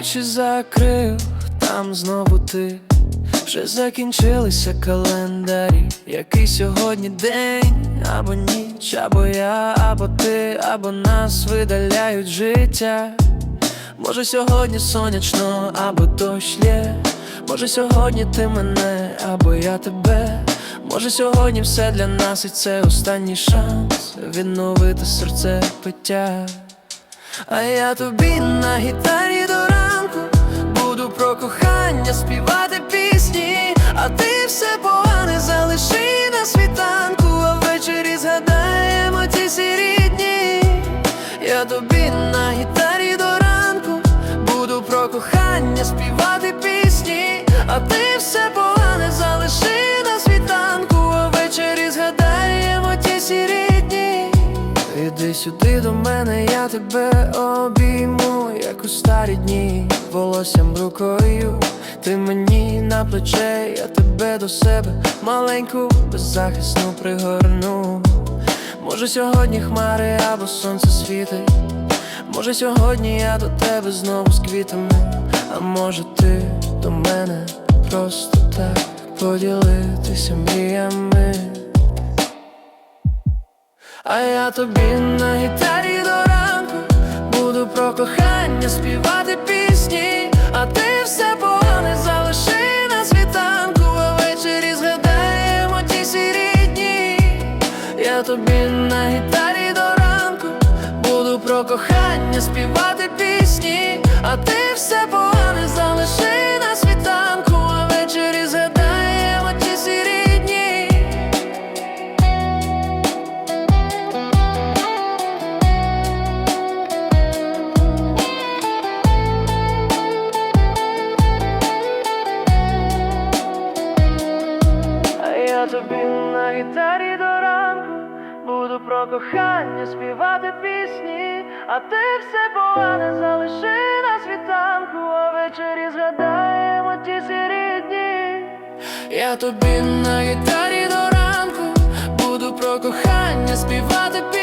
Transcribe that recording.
Очі закрив, там знову ти. Вже закінчилися календарі. Який сьогодні день, або ніч, або я, або ти, або нас видаляють життя. Може сьогодні сонячно, або дощ лє Може сьогодні ти мене, або я тебе. Може сьогодні все для нас, і це останній шанс відновити серце пиття. А я тобі на гітарі до ранку буду про кохання співати пісні, а ти все погане залиши на світанку, а ввечері згадаємо ті сірі дні. Я тобі на гітарі кохання співати пісні, а ти все погане залиши на світанку, а ввечері згадаємо ті сірі дні. Іди сюди до мене, я тебе обійму, як у старі дні, волоссям рукою, ти мені на плече, я тебе до себе, маленьку, беззахисну пригорну. Може сьогодні хмари або сонце світить, може сьогодні я до тебе знову з квітами, а може ти до мене просто так поділитися мріями. А я тобі на гітарі до ранку буду про кохання співати пісні, а ти все погане залиши на світанку, ввечері згадаємо ті сірі дні. Я тобі на гітарі буду про кохання співати пісні, а ти все погане залиши на світанку, а ввечері згадаємо ті сірі дні. А я тобі на гітарі буду про кохання співати пісні, а ти все погане залиши на світанку, а ввечері згадаємо ті сірі дні. Я тобі на гітарі до ранку буду про кохання співати пісні.